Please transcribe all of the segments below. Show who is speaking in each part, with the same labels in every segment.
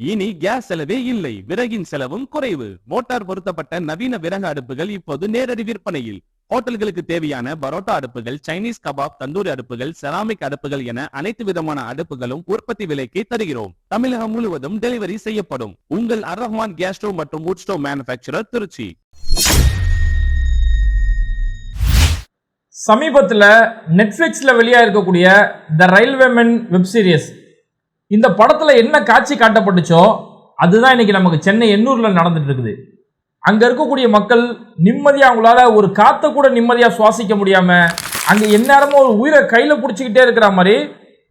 Speaker 1: இனி கேஸ் செலவே இல்லை. விறகின் செலவும் குறைவு. மோட்டார் பொருத்தப்பட்ட நவீன விறகு அடுப்புகள் இப்போது நேரடி விற்பனையில். ஹோட்டல்களுக்கு தேவையான பரோட்டா அடுப்புகள் சைனீஸ் கபாப் தந்தூரி அடுப்புகள் செராமிக் அடுப்புகள் என அனைத்து விதமான அடுப்புகளும் உற்பத்தி விலைக்கு தருகிறோம். தமிழகம் முழுவதும் டெலிவரி செய்யப்படும். உங்கள் அரஹ்மான் கேஸ் ஸ்டோவ் மற்றும் வுட் ஸ்டோவ் மேனுபேக்சரர் திருச்சி.
Speaker 2: சமீபத்தில் நெட்ஃப்ளிக்ஸில் வெளியாக இருக்கக்கூடிய த ரயில்வேமென் வெப் சீரிஸ். இந்த படத்தில் என்ன காட்சி காட்டப்பட்டுச்சோ அதுதான் இன்னைக்கு நமக்கு சென்னை எண்ணூரில் நடந்துட்டு இருக்குது. அங்கே இருக்கக்கூடிய மக்கள் நிம்மதியாக அவங்களால ஒரு காற்றை கூட நிம்மதியாக சுவாசிக்க முடியாமல் அங்கே எந்நேரமும் ஒரு உயிரை கையில் பிடிச்சிக்கிட்டே இருக்கிற மாதிரி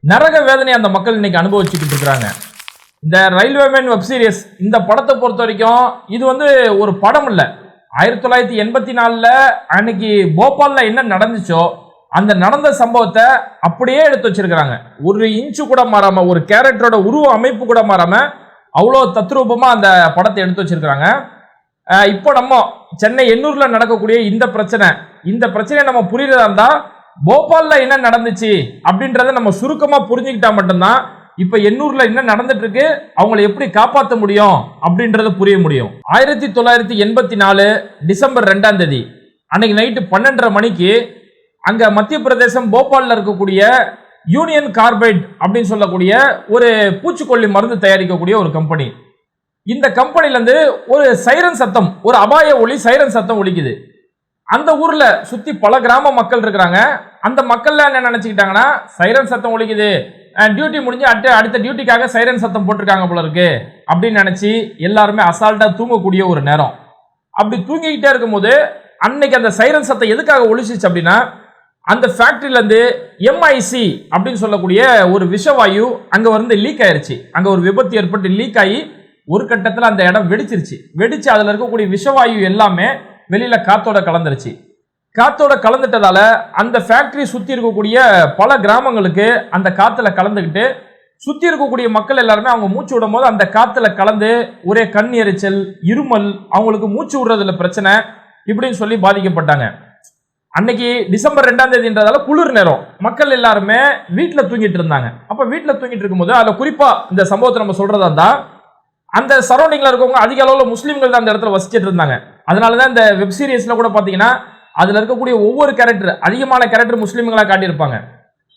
Speaker 2: நரக வேதனை அந்த மக்கள் இன்னைக்கு அனுபவிச்சுக்கிட்டு இருக்கிறாங்க. இந்த ரயில்வேமேன் வெப் சீரிஸ் இந்த படத்தை பொறுத்த வரைக்கும் இது வந்து ஒரு படம் இல்லை ஆயிரத்தி தொள்ளாயிரத்தி எண்பத்தி நாலில் அன்னைக்கு போபாலில் என்ன நடந்துச்சோ அந்த நடந்த சம்பவத்தை அப்படியே எடுத்து வச்சிருக்கிறாங்க. ஒரு இன்ச்சு கூட மாறாம ஒரு கேரக்டரோட உருவ அமைப்பு கூட மாறாம அவ்வளோ தத்ரூபமா அந்த படத்தை எடுத்து வச்சிருக்கிறாங்க. இப்போ நம்ம சென்னை எண்ணூர்ல நடக்கக்கூடிய இந்த பிரச்சனை இந்த பிரச்சனையை நம்ம புரியுறதா இருந்தா போபால்ல என்ன நடந்துச்சு அப்படின்றத நம்ம சுருக்கமா புரிஞ்சுக்கிட்டா மட்டும்தான் இப்ப எண்ணூர்ல என்ன நடந்துட்டு இருக்கு அவங்களை எப்படி காப்பாற்ற முடியும் அப்படின்றத புரிய முடியும். ஆயிரத்தி தொள்ளாயிரத்தி எண்பத்தி நாலு டிசம்பர் ரெண்டாம் தேதி அன்னைக்கு நைட்டு பன்னெண்டரை மணிக்கு அங்க மத்திய பிரதேசம் போபாலில் இருக்கக்கூடிய யூனியன் கார்பைட் அப்படின்னு சொல்லக்கூடிய ஒரு பூச்சிக்கொல்லி மருந்து தயாரிக்கக்கூடிய ஒரு கம்பெனி. இந்த கம்பெனிலேருந்து ஒரு சைரன் சத்தம் ஒரு அபாய ஒளி சைரன் சத்தம் ஒழிக்குது அந்த ஊரில் சுற்றி பல கிராம மக்கள் இருக்கிறாங்க. அந்த மக்கள்லாம் என்ன நினச்சிக்கிட்டாங்கன்னா சைரன் சத்தம் ஒழிக்குது டியூட்டி முடிஞ்சு அடுத்த அடுத்த டியூட்டிக்காக சைரன் சத்தம் போட்டிருக்காங்க போல இருக்கு. அப்படின்னு நினச்சி எல்லாருமே அசால்ட்டாக தூங்கக்கூடிய ஒரு நேரம். அப்படி தூங்கிக்கிட்டே இருக்கும்போது அன்னைக்கு அந்த சைரன் சத்தம் எதுக்காக ஒழிச்சிச்சு அப்படின்னா அந்த ஃபேக்ட்ரியிலேருந்து எம்ஐசி அப்படின்னு சொல்லக்கூடிய ஒரு விஷவாயு அங்கே வந்து லீக் ஆயிடுச்சு அங்கே ஒரு விபத்து ஏற்பட்டு லீக் ஆகி ஒரு கட்டத்தில் அந்த இடம் வெடிச்சிருச்சு. வெடிச்சு அதில் இருக்கக்கூடிய விஷவாயு எல்லாமே வெளியில் காத்தோட கலந்துருச்சு. காத்தோட கலந்துட்டதால அந்த ஃபேக்ட்ரி சுற்றி இருக்கக்கூடிய பல கிராமங்களுக்கு அந்த காற்றுல கலந்துக்கிட்டு சுற்றி இருக்கக்கூடிய மக்கள் எல்லாருமே அவங்க மூச்சு விடும் போது அந்த காற்றுல கலந்து ஒரே கண் எரிச்சல் இருமல் அவங்களுக்கு மூச்சு விடுறதுல பிரச்சனை இப்படின்னு சொல்லி பாதிக்கப்பட்டாங்க. அன்னைக்கு டிசம்பர் ரெண்டாம் தேதின்றதால குளிர் நேரம். மக்கள் எல்லாருமே வீட்டில் தூங்கிட்டு இருந்தாங்க. அப்போ வீட்டில் தூங்கிட்டு இருக்கும்போது அதில் குறிப்பாக இந்த சம்பவத்தை நம்ம சொல்றதா தான் அந்த சரௌண்டிங்கில் இருக்கவங்க அதிக அளவில் முஸ்லீம்கள் தான் அந்த இடத்துல வசிச்சிட்டு இருந்தாங்க. அதனால தான் இந்த வெப் சீரிஸ்ல கூட பார்த்தீங்கன்னா அதில் இருக்கக்கூடிய ஒவ்வொரு கேரக்டர் அதிகமான கேரக்டர் முஸ்லீம்களாக காட்டியிருப்பாங்க.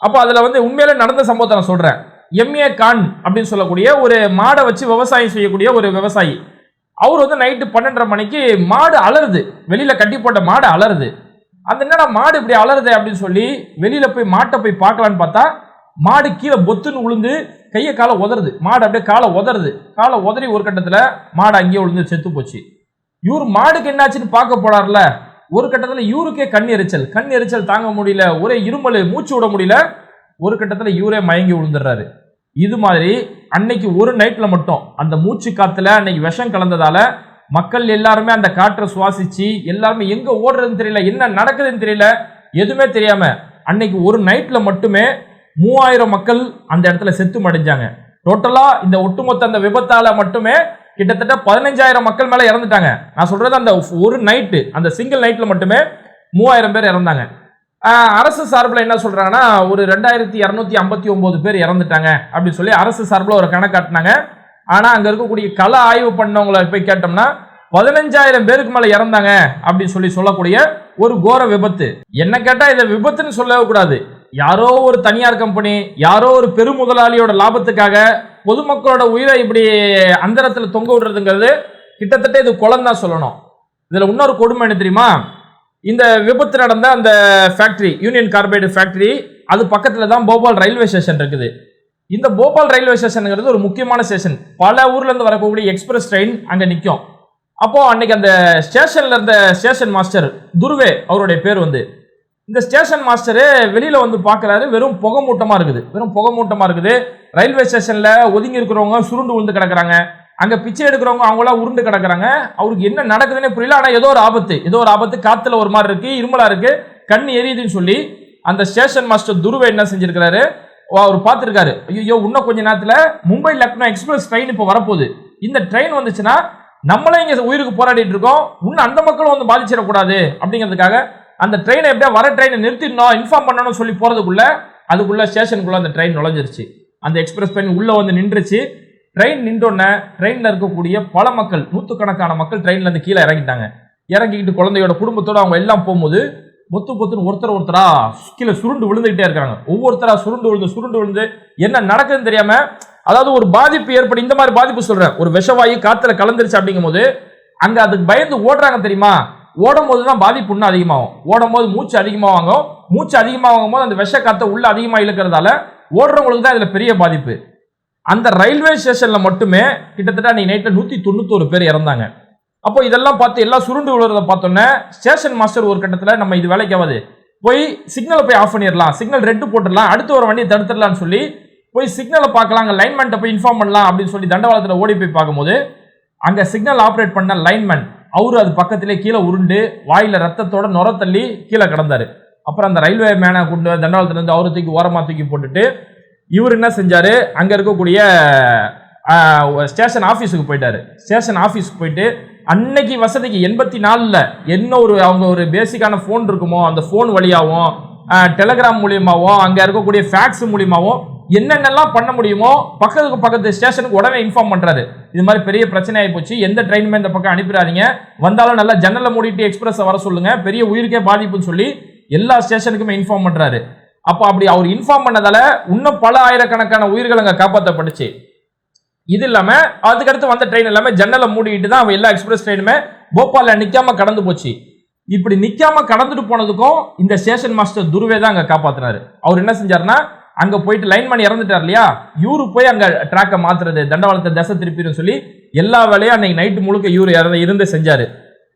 Speaker 2: அப்போ அதில் வந்து உண்மையில நடந்த சம்பவத்தை நான் சொல்கிறேன் எம்ஏ கான் அப்படின்னு சொல்லக்கூடிய ஒரு மாடை வச்சு விவசாயம் செய்யக்கூடிய ஒரு விவசாயி. அவர் வந்து நைட்டு பன்னெண்டரை மணிக்கு மாடு அலறுது. வெளியில் கட்டி போட்ட மாடு அலறுது. அந்த என்னடா மாடு இப்படி அலறுதே அப்படின்னு சொல்லி வெளியில போய் மாட்டை போய் பார்க்கலான்னு பார்த்தா மாடு கீழே பொத்துன்னு விழுந்து கையை காலை உதறுது. மாடு அப்படியே காலை உதறது. காலை உதறி ஒரு கட்டத்தில் மாடு அங்கேயே விழுந்து செத்து போச்சு. இவர் மாடுக்கு என்னாச்சுன்னு பார்க்க போனார்ல ஒரு கட்டத்தில் இவருக்கே கண் எரிச்சல். கண் எரிச்சல் தாங்க முடியல. ஒரே இருமல் மூச்சு விட முடியல. ஒரு கட்டத்தில் இவரே மயங்கி விழுந்துடுறாரு இது மாதிரி அன்னைக்கு ஒரு நைட்டில் மட்டும் அந்த மூச்சு காத்துல அன்னைக்கு விஷம் கலந்ததால மக்கள் எல்லாருமே அந்த காற்றை சுவாசிச்சு எல்லாருமே எங்க ஓடுறதுன்னு தெரியல என்ன நடக்குதுன்னு தெரியல எதுவுமே தெரியாம அன்னைக்கு ஒரு நைட்ல மட்டுமே மூவாயிரம் மக்கள் அந்த இடத்துல செத்து மடிஞ்சாங்க. டோட்டலா இந்த ஒட்டுமொத்த அந்த விபத்தால மட்டுமே கிட்டத்தட்ட பதினஞ்சாயிரம் மக்கள் மேல இறந்துட்டாங்க. நான் சொல்றது அந்த ஒரு நைட்டு அந்த சிங்கிள் நைட்ல மட்டுமே மூவாயிரம் பேர் இறந்தாங்க. அரசு சார்பில் என்ன சொல்றாங்கன்னா ஒரு ரெண்டாயிரத்தி இரநூத்தி ஐம்பத்தி ஒன்பது பேர் இறந்துட்டாங்க அப்படின்னு சொல்லி அரசு சார்பில் ஒரு கணக்காட்டினாங்க ஆனா அங்க இருக்கக்கூடிய கலை ஆய்வு பண்ணவங்களை போய் கேட்டோம்னா பதினஞ்சாயிரம் பேருக்கு மேல இறந்தாங்க அப்படின்னு சொல்லி சொல்லக்கூடிய ஒரு கோர விபத்து. என்ன கேட்டா இதை விபத்துன்னு சொல்லவே கூடாது. யாரோ ஒரு தனியார் கம்பெனி யாரோ ஒரு பெருமுதலாளியோட லாபத்துக்காக பொதுமக்களோட உயிரை இப்படி அந்தரத்துல தொங்க விடுறதுங்கிறது கிட்டத்தட்ட இது குளம் தான் சொல்லணும். இதுல இன்னொரு கொடுமை என்ன தெரியுமா? இந்த விபத்து நடந்த அந்த ஃபேக்டரி யூனியன் கார்பைடு ஃபேக்டரி அது பக்கத்துல தான் போபால் ரயில்வே ஸ்டேஷன் இருக்குது. இந்த போபால் ரயில்வே ஸ்டேஷனுங்கிறது ஒரு முக்கியமான ஸ்டேஷன். பல ஊர்லேருந்து வரக்கூடிய எக்ஸ்பிரஸ் ட்ரெயின் அங்கே நிற்கும் அப்போது அன்னைக்கு அந்த ஸ்டேஷனில் இருந்த ஸ்டேஷன் மாஸ்டர் துருவே அவருடைய பேர் வந்து. இந்த ஸ்டேஷன் மாஸ்டரு வெளியில் வந்து பார்க்குறாரு வெறும் புகை மூட்டமாக இருக்குது. வெறும் புகை மூட்டமாக இருக்குது. ரயில்வே ஸ்டேஷனில் ஒதுங்கி இருக்கிறவங்க சுருண்டு விழுந்து கிடக்குறாங்க. அங்கே பிச்சை எடுக்கிறவங்க அவங்களாம் உருண்டு கிடக்குறாங்க. அவருக்கு என்ன நடக்குதுன்னே புரியல. ஆனால் ஏதோ ஒரு ஆபத்து. ஏதோ ஒரு ஆபத்து. காற்றுல ஒரு மாதிரி இருக்குது இருமலாக இருக்குது கண் எரியுதுன்னு சொல்லி அந்த ஸ்டேஷன் மாஸ்டர் துருவை என்ன செஞ்சுருக்கிறாரு? அவர் பார்த்துருக்காரு. ஐயோ இன்னும் கொஞ்ச நேரத்தில் மும்பை லக்னோ எக்ஸ்பிரஸ் ட்ரெயின் இப்போ வரப்போகுது. இந்த ட்ரெயின் வந்துச்சுன்னா நம்மளே இங்கே உயிருக்கு போராடிட்டு இருக்கோம். இன்னும் அந்த மக்களும் வந்து பாதிச்சிடக்கூடாது அப்படிங்கிறதுக்காக அந்த ட்ரெயினை எப்படியா வர ட்ரெயினை நிறுத்திடணும் இன்ஃபார்ம் பண்ணணும்னு சொல்லி போகிறதுக்குள்ளே அதுக்குள்ளே ஸ்டேஷனுக்குள்ளே அந்த ட்ரெயின் நுழைஞ்சிருச்சு. அந்த எக்ஸ்பிரஸ் ட்ரெயின் உள்ளே வந்து நின்றுச்சு. ட்ரெயின் நின்றோடனே ட்ரெயினில் இருக்கக்கூடிய பல மக்கள் நூற்றுக்கணக்கான மக்கள் ட்ரெயின்லேருந்து கீழே இறங்கிட்டாங்க. இறங்கிக்கிட்டு குழந்தையோட குடும்பத்தோடு அவங்க எல்லாம் போகும்போது பொத்து பொத்துன்னு ஒருத்தர் ஒருத்தரா கீழே சுருண்டு விழுந்துகிட்டே இருக்காங்க. ஒவ்வொருத்தரா சுருண்டு விழுந்து சுருண்டு விழுந்து என்ன நடக்குதுன்னு தெரியாம அதாவது ஒரு பாதிப்பு ஏற்படும் இந்த மாதிரி பாதிப்பு சொல்றேன் ஒரு விஷவாயு காத்துல கலந்துருச்சு அப்படிங்கும்போது அங்க அதுக்கு பயந்து ஓடுறாங்க தெரியுமா? ஓடும் போது தான் பாதிப்பு இன்னும் அதிகமாகும். ஓடும் போது மூச்சு அதிகமாகும். மூச்சு அதிகமாகும் போது அந்த விஷ காத்த உள்ள அதிகமாக இழுக்கிறதால ஓடுறவங்களுக்கு தான் இதுல பெரிய பாதிப்பு. அந்த ரயில்வே ஸ்டேஷன்ல மட்டுமே கிட்டத்தட்ட அன்னைக்கு நைட்ல நூத்தி தொண்ணூத்தோரு பேர் இறந்தாங்க. அப்போ இதெல்லாம் பார்த்து எல்லாம் சுருண்டு விழுறத பார்த்தோன்னே ஸ்டேஷன் மாஸ்டர் ஒரு கட்டத்தில் நம்ம இது வேலைக்கு ஆகாது. போய் சிக்னலை போய் ஆஃப் பண்ணிடலாம். சிக்னல் ரெட்டு போட்டுடலாம். அடுத்து ஒரு வண்டியை தடுத்துடலாம்னு சொல்லி போய் சிக்னலை பார்க்கலாம். அங்கே லைன்மேன்ட்ட போய் இன்ஃபார்ம் பண்ணலாம் அப்படின்னு சொல்லி தண்டவாளத்தில் ஓடி போய் பார்க்கும்போது அங்கே சிக்னல் ஆப்ரேட் பண்ண லைன்மேன் அவரு அது பக்கத்திலே கீழே உருண்டு வாயில் ரத்தத்தோட நுர தள்ளி கீழே கிடந்தாரு. அப்புறம் அந்த ரயில்வே மேனை கொண்டு தண்டவாளத்துலேருந்து அவரை தூக்கி ஓரமாக தூக்கி போட்டுட்டு இவர் என்ன செஞ்சார்? அங்கே இருக்கக்கூடிய ஸ்டேஷன் ஆஃபீஸுக்கு போயிட்டார். ஸ்டேஷன் ஆஃபீஸுக்கு போயிட்டு அன்னைக்கு வசதிக்கு எண்பத்தி நாலில் என்ன ஒரு அவங்க ஒரு பேசிக்கான ஃபோன் இருக்குமோ அந்த ஃபோன் வழியாகவும் டெலகிராம் மூலியமாகவும் அங்கே இருக்கக்கூடிய ஃபேக்ஸ் மூலியமாகவும் என்னென்னலாம் பண்ண முடியுமோ பக்கத்துக்கு பக்கத்து ஸ்டேஷனுக்கு உடனே இன்ஃபார்ம் பண்ணுறாரு இது மாதிரி பெரிய பிரச்சனை ஆகி போச்சு. எந்த ட்ரெயினுமே இந்த பக்கம் அனுப்பிடாதீங்க. வந்தாலும் நல்லா ஜன்னலை மூடிட்டு எக்ஸ்பிரஸை வர சொல்லுங்கள் பெரிய உயிருக்கே பாதிப்புன்னு சொல்லி எல்லா ஸ்டேஷனுக்குமே இன்ஃபார்ம் பண்ணுறாரு அப்போ அப்படி அவர் இன்ஃபார்ம் பண்ணதால இன்னும் பல ஆயிரக்கணக்கான உயிர்கள் அங்கே காப்பாற்றப்பட்டுச்சு இது இல்லாமல் அதுக்கடுத்து வந்த ட்ரெயின் எல்லாமே ஜன்னலை மூடிட்டு தான் அவன் எல்லா எக்ஸ்பிரஸ் ட்ரெயினுமே போபாலில் நிற்காம கடந்து போச்சு. இப்படி நிற்காம கடந்துட்டு போனதுக்கும் இந்த ஸ்டேஷன் மாஸ்டர் துருவே தான் அங்கே காப்பாத்தினாரு. அவர் என்ன செஞ்சாருன்னா அங்கே போயிட்டு லைன்மேன் இறந்துட்டார் இல்லையா? இவரு போய் அங்கே ட்ராக்கை மாற்றுறது தண்டவாளத்தை தசை திருப்பிடும் சொல்லி எல்லா வேலையும் அன்னைக்கு நைட்டு முழுக்க இவரு இறந்து இருந்து செஞ்சார்.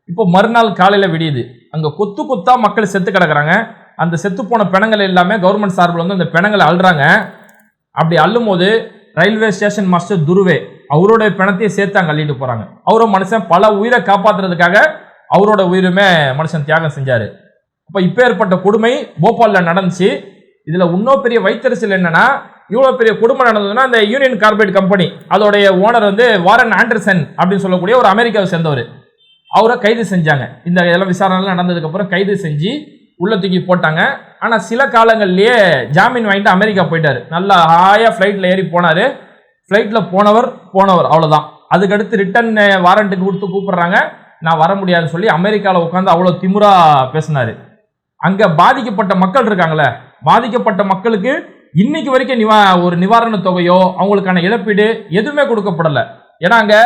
Speaker 2: இப்போ மறுநாள் காலையில் விடியுது. அங்கே கொத்து கொத்தாக மக்கள் செத்து கிடக்குறாங்க. அந்த செத்து போன பிணங்கள் எல்லாமே கவர்மெண்ட் சார்பில் வந்து அந்த பிணங்களை அள்ளுறாங்க. அப்படி அள்ளும் போது ரயில்வே ஸ்டேஷன் மாஸ்டர் துருவே அவரோட பிணத்தையும் சேர்த்து அங்கே அள்ளிட்டு போகிறாங்க அவரும் மனுஷன் பல உயிரை காப்பாற்றுறதுக்காக அவரோட உயிருமே மனுஷன் தியாகம் செஞ்சார். அப்போ இப்போ ஏற்பட்ட கொடுமை போபாலில் நடந்துச்சு. இதில் இன்னும் பெரிய வைத்தறிச்சல் என்னன்னா இவ்வளோ பெரிய கொடுமை நடந்ததுன்னா அந்த யூனியன் கார்பரேட் கம்பெனி அதோடைய ஓனர் வந்து வாரன் ஆண்டர்சன் அப்படின்னு சொல்லக்கூடிய ஒரு அமெரிக்காவை சேர்ந்தவர். அவரை கைது செஞ்சாங்க. இந்த எல்லாம் விசாரணைலாம் நடந்ததுக்கப்புறம் கைது செஞ்சு உள்ள தூக்கி போட்டாங்க. ஆனால் சில காலங்கள்லேயே ஜாமீன் வாங்கிட்டு அமெரிக்கா போயிட்டார். நல்லா ஹாயாக ஃப்ளைட்டில் ஏறி போனாரு. ஃப்ளைட்டில் போனவர் போனவர் அவ்வளோதான் அதுக்கடுத்து ரிட்டன் வாரண்ட்டுக்கு கொடுத்து கூப்பிட்றாங்க. நான் வர முடியாதுன்னு சொல்லி அமெரிக்காவில் உட்காந்து அவ்வளோ திமுறா பேசினார். அங்கே பாதிக்கப்பட்ட மக்கள் இருக்காங்களே பாதிக்கப்பட்ட மக்களுக்கு இன்னைக்கு வரைக்கும் நிவா ஒரு நிவாரண தொகையோ அவங்களுக்கான இழப்பீடு எதுவுமே கொடுக்கப்படலை. ஏன்னா அங்கே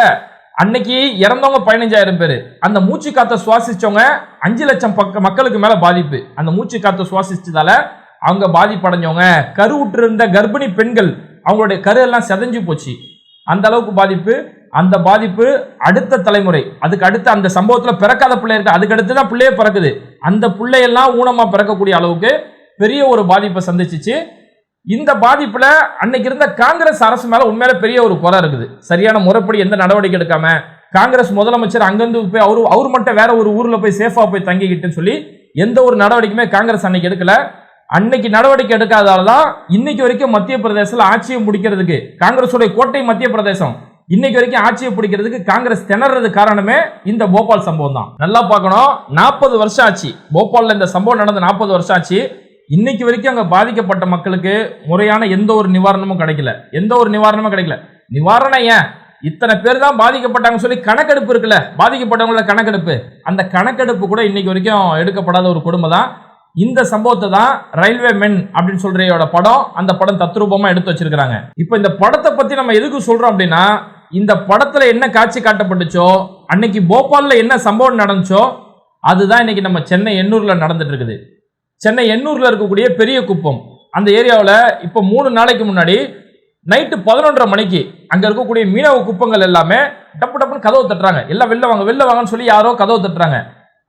Speaker 2: அன்னைக்கு இறந்தவங்க பதினஞ்சாயிரம் பேர். அந்த மூச்சு காத்த சுவாசிச்சவங்க அஞ்சு லட்சம் பக்க மக்களுக்கு மேல பாதிப்பு. அந்த மூச்சு காத்த சுவாசிச்சதால அவங்க பாதிப்படைஞ்சவங்க கருவுற்று இருந்த கர்ப்பிணி பெண்கள் அவங்களுடைய கரு எல்லாம் செதஞ்சு போச்சு. அந்த அளவுக்கு பாதிப்பு. அந்த பாதிப்பு அடுத்த தலைமுறை. அதுக்கு அடுத்து அந்த சம்பவத்தில் பிறக்காத பிள்ளை இருக்கு. அதுக்கு அடுத்து தான் பிள்ளையே பிறக்குது. அந்த பிள்ளையெல்லாம் ஊனமாக பிறக்கக்கூடிய அளவுக்கு பெரிய ஒரு பாதிப்பை சந்திச்சிச்சு. இந்த பாதிப்புல அன்னைக்கு இருந்த காங்கிரஸ் அரசு மேல உண்மையில பெரிய ஒரு குறை இருக்குது. சரியான முறைப்படி எந்த நடவடிக்கை எடுக்காம காங்கிரஸ் முதலமைச்சர் அங்கிருந்து போய் அவரு அவர் மட்டும் வேற ஒரு ஊர்ல போய் சேஃபா போய் தங்கிக்கிட்டுன்னு சொல்லி எந்த ஒரு நடவடிக்கையுமே காங்கிரஸ் அன்னைக்கு எடுக்கல. அன்னைக்கு நடவடிக்கை எடுக்காதால தான் இன்னைக்கு வரைக்கும் மத்திய பிரதேசத்தில் ஆட்சியை முடிக்கிறதுக்கு காங்கிரஸுடைய கோட்டை மத்திய பிரதேசம் இன்னைக்கு வரைக்கும் ஆட்சியை பிடிக்கிறதுக்கு காங்கிரஸ் திணறது காரணமே இந்த போபால் சம்பவம் தான் நல்லா பார்க்கணும். நாற்பது வருஷம் ஆச்சு. போபாலில் இந்த சம்பவம் நடந்த நாற்பது வருஷம் ஆச்சு. இன்னைக்கு வரைக்கும் அங்கே பாதிக்கப்பட்ட மக்களுக்கு முறையான எந்த ஒரு நிவாரணமும் கிடைக்கல. எந்த ஒரு நிவாரணமும் கிடைக்கல. நிவாரணம் ஏன்? இத்தனை பேர் தான் பாதிக்கப்பட்டாங்க சொல்லி கணக்கெடுப்பு இருக்குல்ல? பாதிக்கப்பட்டவங்கள கணக்கெடுப்பு. அந்த கணக்கெடுப்பு கூட இன்னைக்கு வரைக்கும் எடுக்கப்படாத ஒரு குடும்பம் தான். இந்த சம்பவத்தை தான் ரயில்வே மென் அப்படின்னு சொல்றையோட படம் அந்த படம் தத்ரூபமா எடுத்து வச்சிருக்கிறாங்க. இப்போ இந்த படத்தை பத்தி நம்ம எதுக்கு சொல்றோம் அப்படின்னா இந்த படத்துல என்ன காட்சி காட்டப்பட்டுச்சோ அன்னைக்கு போபால்ல என்ன சம்பவம் நடந்துச்சோ அதுதான் இன்னைக்கு நம்ம சென்னை எண்ணூர்ல நடந்துட்டு இருக்குது. சென்னை எண்ணூரில் இருக்கக்கூடிய பெரிய குப்பம். அந்த ஏரியாவில் இப்போ மூணு நாளைக்கு முன்னாடி நைட்டு பதினொன்றரை மணிக்கு அங்கே இருக்கக்கூடிய மீனவ குப்பங்கள் எல்லாமே டப்பு டப்புன்னு கதவு தட்டுறாங்க. எல்லாம் வெளில வாங்க வெளில வாங்கன்னு சொல்லி யாரோ கதவு தட்டுறாங்க.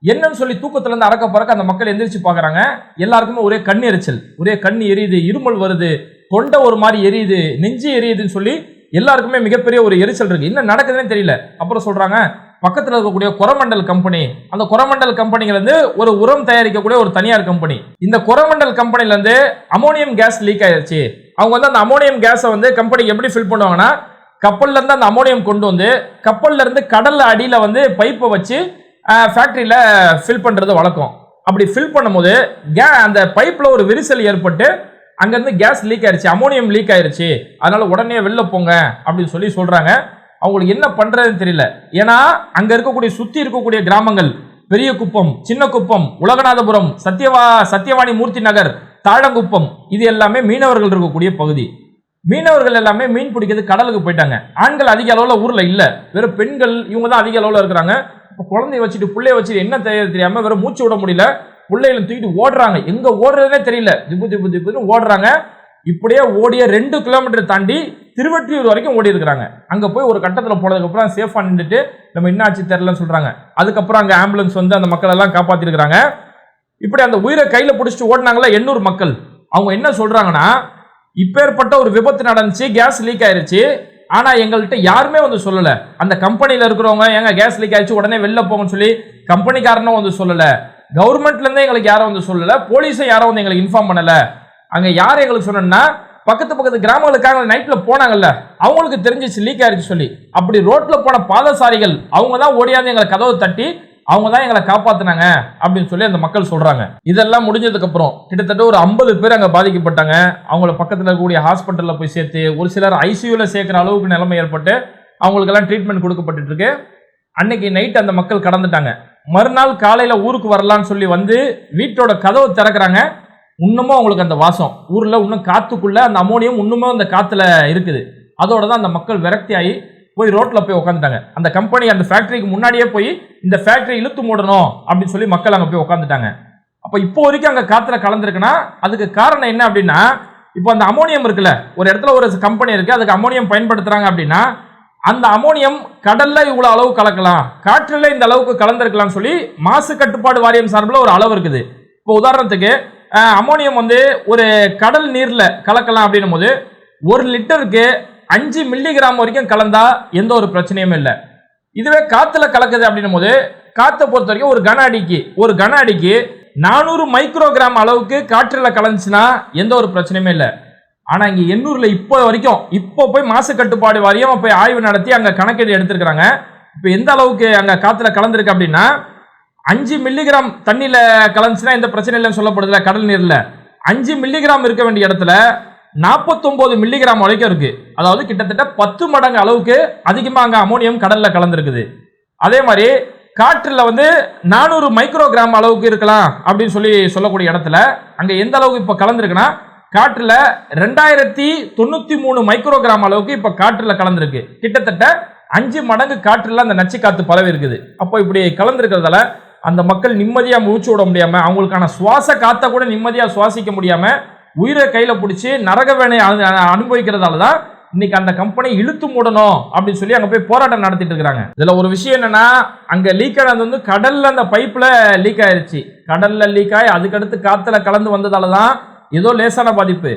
Speaker 2: என்னன்னு சொல்லி தூக்கத்துலேருந்து அறக்க பறக்க அந்த மக்கள் எந்திரிச்சு பார்க்குறாங்க எல்லாருக்குமே ஒரே கண் எரிச்சல். ஒரே கண் எரியுது இருமல் வருது தொண்டை ஒரு மாதிரி எரியுது நெஞ்சு எரியுதுன்னு சொல்லி எல்லாருக்குமே மிகப்பெரிய ஒரு எரிச்சல் இருக்கு. என்ன நடக்குதுன்னே தெரியல. அப்புறம் சொல்றாங்க பக்கத்தில் இருக்கக்கூடிய கொரமண்டல் கம்பெனி. அந்த கொரமண்டல் கம்பெனிலேருந்து ஒரு உரம் தயாரிக்கக்கூடிய ஒரு தனியார் கம்பெனி. இந்த கொரமண்டல் கம்பெனிலேருந்து அமோனியம் கேஸ் லீக் ஆயிடுச்சு அவங்க வந்து அந்த அமோனியம் கேஸை வந்து கம்பெனிக்கு எப்படி ஃபில் பண்ணுவாங்கன்னா கப்பல்ல இருந்து அந்த அமோனியம் கொண்டு வந்து கப்பல்ல இருந்து அடியில் வந்து பைப்பை வச்சு ஃபேக்ட்ரியில் ஃபில் பண்ணுறது வழக்கம். அப்படி ஃபில் பண்ணும்போது கே அந்த பைப்பில் ஒரு விரிசல் ஏற்பட்டு அங்கேருந்து கேஸ் லீக் ஆயிடுச்சு அமோனியம் லீக் ஆயிடுச்சு அதனால உடனே வெளில போங்க அப்படின்னு சொல்லி சொல்கிறாங்க அவங்களுக்கு என்ன பண்ணுறதுன்னு தெரியல. ஏன்னா அங்கே இருக்கக்கூடிய சுற்றி இருக்கக்கூடிய கிராமங்கள் பெரிய குப்பம் சின்ன குப்பம் உலகநாதபுரம் சத்யவா சத்யவாணி மூர்த்தி நகர் தாழங்குப்பம் இது எல்லாமே மீனவர்கள் இருக்கக்கூடிய பகுதி. மீனவர்கள் எல்லாமே மீன் பிடிக்கிறது கடலுக்கு போயிட்டாங்க. ஆண்கள் அதிக அளவில் ஊரில் இல்லை. வெறும் பெண்கள் இவங்க தான் அதிக அளவில் இருக்கிறாங்க. இப்போ குழந்தைய வச்சுட்டு பிள்ளைய வச்சுட்டு என்ன தெரிய தெரியாமல் வெறும் மூச்சு விட முடியல. பிள்ளைகளை தூக்கிட்டு ஓடுறாங்க. எங்கே ஓடுறதுனே தெரியல. திப்பு திப்பு திப்புன்னு ஓடுறாங்க. இப்படியே ஓடிய ரெண்டு கிலோமீட்டர் தாண்டி திருவற்றியூர் வரைக்கும் ஓடி இருக்கிறாங்க. அங்கே போய் ஒரு கட்டத்தில் போனதுக்கப்புறம் சேஃபாக நின்றுட்டு நம்ம என்னாச்சு தெரிலன்னு சொல்கிறாங்க அதுக்கப்புறம் அங்கே ஆம்புலன்ஸ் வந்து அந்த மக்களெல்லாம் காப்பாற்றிருக்கிறாங்க இப்படி அந்த உயிரை கையில் பிடிச்சிட்டு ஓடினாங்களா எண்ணூறு மக்கள். அவங்க என்ன சொல்கிறாங்கன்னா இப்பேற்பட்ட ஒரு விபத்து நடந்துச்சு கேஸ் லீக் ஆயிருச்சு. ஆனால் எங்கள்கிட்ட யாருமே வந்து சொல்லலை. அந்த கம்பெனியில் இருக்கிறவங்க ஏங்க கேஸ் லீக் ஆயிடுச்சு உடனே வெளில போங்கன்னு சொல்லி கம்பெனிக்காரனும் வந்து சொல்லலை. கவர்மெண்ட்லேருந்தே எங்களுக்கு யாரும் வந்து சொல்லலை. போலீஸும் யாரும் வந்து எங்களுக்கு இன்ஃபார்ம் பண்ணலை. அங்கே யார் எங்களுக்கு சொன்னா பக்கத்து பக்கத்து கிராமங்களுக்காக நைட்டில் போனாங்கல்ல அவங்களுக்கு தெரிஞ்சிச்சு லீக் ஆயிருச்சு சொல்லி. அப்படி ரோட்டில் போன பாதசாரிகள் அவங்க தான் ஓடியாந்து எங்களை கதவை தட்டி அவங்க தான் எங்களை காப்பாத்தினாங்க அப்படின்னு சொல்லி அந்த மக்கள் சொல்றாங்க. இதெல்லாம் முடிஞ்சதுக்கு அப்புறம் கிட்டத்தட்ட ஒரு ஐம்பது பேர் அங்கே பாதிக்கப்பட்டாங்க. அவங்கள பக்கத்தில் இருக்கக்கூடிய ஹாஸ்பிட்டலில் போய் சேர்த்து ஒரு சிலர் ஐசியூல சேர்க்குற அளவுக்கு நிலைமை ஏற்பட்டு அவங்களுக்கெல்லாம் ட்ரீட்மெண்ட் கொடுக்கப்பட்டு இருக்கு. அன்னைக்கு நைட் அந்த மக்கள் கடந்துட்டாங்க. மறுநாள் காலையில் ஊருக்கு வரலான்னு சொல்லி வந்து வீட்டோட கதவை திறக்கிறாங்க. இன்னமும் அவங்களுக்கு அந்த வாசம். ஊரில் இன்னும் காற்றுக்குள்ளே அந்த அமோனியம் இன்னுமே அந்த காற்றுல இருக்குது. அதோட தான் அந்த மக்கள் விரக்தி ஆகி போய் ரோட்டில் போய் உட்காந்துட்டாங்க அந்த கம்பெனி அந்த ஃபேக்ட்ரிக்கு முன்னாடியே போய் இந்த ஃபேக்ட்ரி இழுத்து மூடணும் அப்படின்னு சொல்லி மக்கள் அங்கே போய் உட்காந்துட்டாங்க அப்போ இப்போ வரைக்கும் அங்கே காற்றுல கலந்துருக்குன்னா அதுக்கு காரணம் என்ன அப்படின்னா இப்போ அந்த அமோனியம் இருக்குல்ல ஒரு இடத்துல ஒரு கம்பெனி இருக்குது அதுக்கு அமோனியம் பயன்படுத்துகிறாங்க அப்படின்னா அந்த அமோனியம் கடலில் இவ்வளோ அளவு கலக்கலாம் காற்றில் இந்த அளவுக்கு கலந்துருக்கலாம்னு சொல்லி மாசு கட்டுப்பாடு வாரியம் சார்பில் ஒரு அளவு இருக்குது. இப்போ உதாரணத்துக்கு அமோனியம் வந்து ஒரு கடல் நீரில் கலக்கலாம் அப்படின்னும் போது ஒரு லிட்டருக்கு அஞ்சு மில்லிகிராம் வரைக்கும் கலந்தா எந்த ஒரு பிரச்சனையும் இல்லை. இதுவே காத்துல கலக்குது அப்படின்னும் போது காற்றை பொறுத்த வரைக்கும் ஒரு கன அடிக்கு ஒரு கன அடிக்கு நானூறு மைக்ரோகிராம் அளவுக்கு காற்றில் கலந்துச்சுன்னா எந்த ஒரு பிரச்சனையுமே இல்லை. ஆனால் இங்கே எண்ணூரில் இப்போ வரைக்கும் இப்போ போய் மாசு கட்டுப்பாடு வாரியம் போய் ஆய்வு நடத்தி அங்கே கணக்கெடு எடுத்திருக்கிறாங்க. இப்போ எந்த அளவுக்கு அங்கே காற்றுல கலந்துருக்கு அப்படின்னா அஞ்சு மில்லிகிராம் தண்ணியில் கலந்துச்சுன்னா எந்த பிரச்சனை இல்லைன்னு சொல்லப்படுதுல கடல் நீரில். அஞ்சு மில்லிகிராம் இருக்க வேண்டிய இடத்துல நாற்பத்தொம்போது மில்லிகிராம் வரைக்கும் இருக்கு. அதாவது கிட்டத்தட்ட பத்து மடங்கு அளவுக்கு அதிகமாக அங்கே அமோனியம் கடலில் கலந்துருக்குது. அதே மாதிரி காற்றில் வந்து நானூறு மைக்ரோகிராம் அளவுக்கு இருக்கலாம் அப்படின்னு சொல்லி சொல்லக்கூடிய இடத்துல அங்கே எந்த அளவுக்கு இப்போ கலந்துருக்குன்னா காற்றில் ரெண்டாயிரத்தி தொண்ணூற்றி மூணு மைக்ரோகிராம் அளவுக்கு இப்போ காற்றில் கலந்துருக்கு. கிட்டத்தட்ட அஞ்சு மடங்கு காற்றில் அந்த நச்சு காற்று பரவி இருக்குது அப்போ இப்படி கலந்துருக்கிறதால அந்த மக்கள் நிம்மதியாக மூச்சு விட முடியாமல் அவங்களுக்கான சுவாச காத்தை கூட நிம்மதியாக சுவாசிக்க முடியாமல் உயிரை கையில் பிடிச்சி நரக வேணை அனுபவிக்கிறதால தான் இன்னைக்கு அந்த கம்பெனி இழுத்து மூடணும் அப்படின்னு சொல்லி அங்கே போய் போராட்டம் நடத்திட்டு இருக்கிறாங்க இதில் ஒரு விஷயம் என்னன்னா அங்கே லீக் ஆனது வந்து கடல்ல அந்த பைப்பில் லீக் ஆயிடுச்சு கடல்ல லீக் ஆகி அதுக்கடுத்து காற்றுல கலந்து வந்ததால தான் ஏதோ லேசான பாதிப்பு.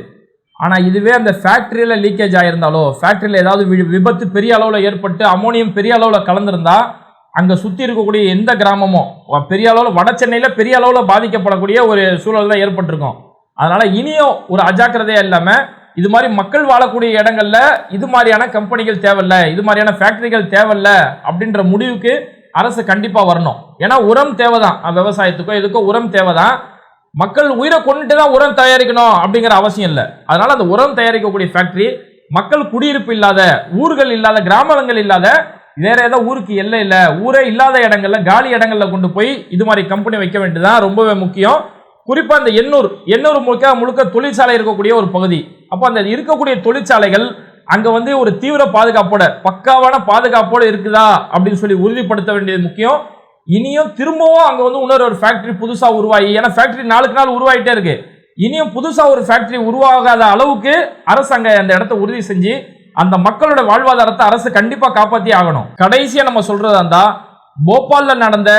Speaker 2: ஆனால் இதுவே அந்த ஃபேக்ட்ரியில் லீக்கேஜ் ஆயிருந்தாலோ ஃபேக்ட்ரியில் ஏதாவது வி- விபத்து பெரிய அளவில் ஏற்பட்டு அமோனியம் பெரிய அளவில் கலந்துருந்தா அங்கே சுற்றி இருக்கக்கூடிய எந்த கிராமமும் பெரிய அளவில் வட சென்னையில் பெரிய அளவில் பாதிக்கப்படக்கூடிய ஒரு சூழல் தான் ஏற்பட்டிருக்கும். அதனால் இனியும் ஒரு அஜாக்கிரதையாக இல்லாமல் இது மாதிரி மக்கள் வாழக்கூடிய இடங்கள்ல இது மாதிரியான கம்பெனிகள் தேவையில்ல இது மாதிரியான ஃபேக்டரிகள் தேவையில்ல அப்படின்ற முடிவுக்கு அரசு கண்டிப்பாக வரணும். ஏன்னா உரம் தேவைதான். அஹ் விவசாயத்துக்கோ எதுக்கோ உரம் தேவைதான். மக்கள் உயிரை கொண்டுட்டு தான் உரம் தயாரிக்கணும் அப்படிங்கிற அவசியம் இல்லை. அதனால் அந்த உரம் தயாரிக்கக்கூடிய ஃபேக்டரி மக்கள் குடியிருப்பு இல்லாத ஊர்கள் இல்லாத கிராமங்கள் இல்லாத வேற ஏதோ ஊருக்கு எல்லை இல்லை ஊரே இல்லாத இடங்கள்ல காலி இடங்கள்ல கொண்டு போய் இது மாதிரி கம்பெனி வைக்க வேண்டியதுதான் ரொம்பவே முக்கியம். குறிப்பாக அந்த எண்ணூர் எண்ணூர் முழுக்க முழுக்க தொழிற்சாலை இருக்கக்கூடிய ஒரு பகுதி. அப்போ அந்த இருக்கக்கூடிய தொழிற்சாலைகள் அங்கே வந்து ஒரு தீவிர பாதுகாப்போட பக்காவான பாதுகாப்போடு இருக்குதா அப்படின்னு சொல்லி உறுதிப்படுத்த வேண்டியது முக்கியம். இனியும் திரும்பவும் அங்கே வந்து இன்னொரு ஒரு ஃபேக்டரி புதுசாக உருவாகி ஏன்னா ஃபேக்டரி நாளுக்கு நாள் உருவாகிட்டே இருக்கு. இனியும் புதுசாக ஒரு ஃபேக்டரி உருவாகாத அளவுக்கு அரசு அந்த இடத்த உறுதி செஞ்சு அந்த மக்களோட வாழ்வாதாரத்தை அரசு கண்டிப்பா காப்பாத்தி ஆகணும். கடைசியா நம்ம சொல்றதா இருந்தா போபால்ல நடந்த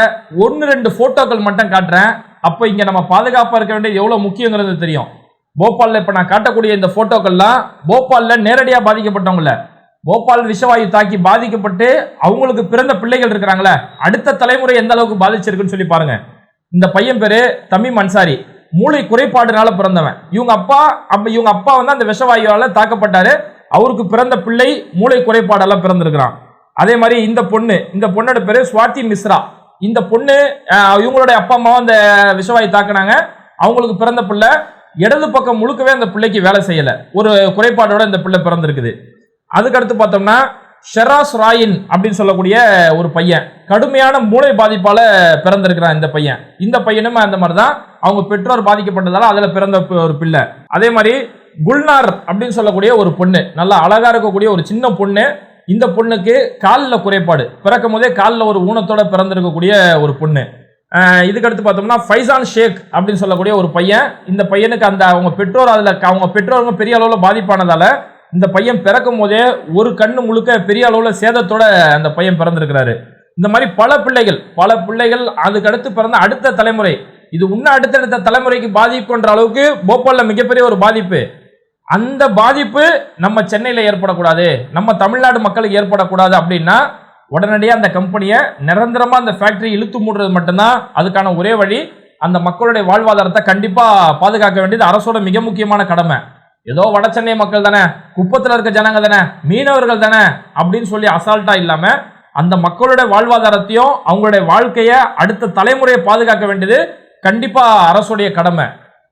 Speaker 2: ஒன்னு ரெண்டு போட்டோக்கள் மட்டும் காட்டுறேன். அப்ப இங்க நம்ம பாதுகாப்பா இருக்க வேண்டியது எவ்வளவு முக்கியங்கிறது தெரியும். போபால்ல இப்ப நான் காட்டக்கூடிய இந்த போட்டோக்கள்லாம் போபால்ல நேரடியா பாதிக்கப்பட்டவங்கள போபால் விஷவாயு தாக்கி பாதிக்கப்பட்டு அவங்களுக்கு பிறந்த பிள்ளைகள் இருக்கிறாங்களே அடுத்த தலைமுறை எந்த அளவுக்கு பாதிச்சிருக்குன்னு சொல்லி பாருங்க. இந்த பையன் பேரு தமிம் அன்சாரி. மூளை குறைபாடுனால பிறந்தவன். இவங்க அப்பா அப்ப இவங்க அப்பா வந்து அந்த விஷவாயுவால தாக்கப்பட்டாரு. அவருக்கு பிறந்த பிள்ளை மூளை குறைபாடெல்லாம் பிறந்திருக்கிறான். அதே மாதிரி இந்த பொண்ணு இந்த பொண்ணோட பேரு சுவாதி மிஸ்ரா. இந்த பொண்ணு இவங்களுடைய அப்பா அம்மாவும் அந்த விஷவாயை தாக்குனாங்க. அவங்களுக்கு பிறந்த பிள்ளை இடது பக்கம் முழுக்கவே அந்த பிள்ளைக்கு வேலை செய்யல. ஒரு குறைபாடோட இந்த பிள்ளை பிறந்திருக்குது. அதுக்கடுத்து பார்த்தோம்னா ஷெராஸ் ராயின் அப்படின்னு சொல்லக்கூடிய ஒரு பையன். கடுமையான மூளை பாதிப்பால பிறந்திருக்கிறான் இந்த பையன். இந்த பையனும் அந்த மாதிரி தான் அவங்க பெற்றோர் பாதிக்கப்பட்டதால அதுல பிறந்த ஒரு பிள்ளை. அதே மாதிரி குல்னார் அப்படின்னு சொல்லக்கூடிய ஒரு பொண்ணு. நல்லா அழகா இருக்கக்கூடிய ஒரு சின்ன பொண்ணு. இந்த பொண்ணுக்கு காலில் குறைபாடு. பிறக்கும் போதே காலில் ஒரு ஊனத்தோட பிறந்திருக்கக்கூடிய ஒரு பொண்ணு. இதுக்கடுத்து பார்த்தோம்னா ஃபைசான் ஷேக் அப்படின்னு சொல்லக்கூடிய ஒரு பையன். இந்த பையனுக்கு அந்த அவங்க பெற்றோர் அதில் அவங்க பெற்றோருங்க பெரிய அளவில் பாதிப்பானதால இந்த பையன் பிறக்கும் போதே ஒரு கண்ணு முழுக்க பெரிய அளவில் சேதத்தோட அந்த பையன் பிறந்திருக்கிறாரு. இந்த மாதிரி பல பிள்ளைகள் பல பிள்ளைகள் அதுக்கடுத்து பிறந்த அடுத்த தலைமுறை. இது இன்னும் அடுத்தடுத்த தலைமுறைக்கு பாதிப்புன்ற அளவுக்கு போபாலில் மிகப்பெரிய ஒரு பாதிப்பு. அந்த பாதிப்பு நம்ம சென்னையில் ஏற்படக்கூடாது. நம்ம தமிழ்நாடு மக்களுக்கு ஏற்படக்கூடாது அப்படின்னா உடனடியாக அந்த கம்பெனியை நிரந்தரமாக அந்த ஃபேக்டரி இழுத்து மூடுறது மட்டும்தான் அதுக்கான ஒரே வழி. அந்த மக்களுடைய வாழ்வாதாரத்தை கண்டிப்பாக பாதுகாக்க வேண்டியது அரசோட மிக முக்கியமான கடமை. ஏதோ வட சென்னை மக்கள் தானே குப்பத்தில் இருக்க ஜனங்க தானே மீனவர்கள் தானே அப்படின்னு சொல்லி அசால்ட்டாக இல்லாமல் அந்த மக்களுடைய வாழ்வாதாரத்தையும் அவங்களுடைய வாழ்க்கையை அடுத்த தலைமுறையை பாதுகாக்க வேண்டியது கண்டிப்பாக அரசுடைய கடமை.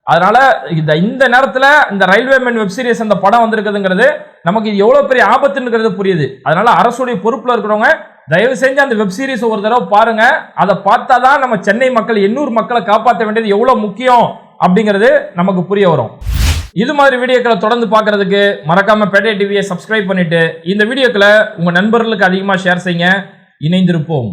Speaker 2: அதனால இந்த இந்த நேரத்துல இந்த ரயில்வே மேன் வெப் சீரிஸ் அந்த படம் வந்திருக்குதுங்கிறது நமக்கு இது எவ்வளவு பெரிய ஆபத்துங்கிறது புரியுது. அதனால அரசுடைய பொறுப்புல இருக்கிறவங்க தயவு செஞ்சு அந்த வெப் சீரிஸ் ஒரு தடவை பாருங்க. அதை பார்த்தா தான் நம்ம சென்னை மக்கள் எண்ணூர் மக்களை காப்பாற்ற வேண்டியது எவ்வளவு முக்கியம் அப்படிங்கிறது நமக்கு புரிய வரும். இது மாதிரி வீடியோக்களை தொடர்ந்து பார்க்கறதுக்கு மறக்காம பேட்டை டிவியை சப்ஸ்கிரைப் பண்ணிட்டு இந்த வீடியோக்களை உங்க நண்பர்களுக்கு அதிகமாக ஷேர் செய்யுங்க. இணைந்திருப்போம்.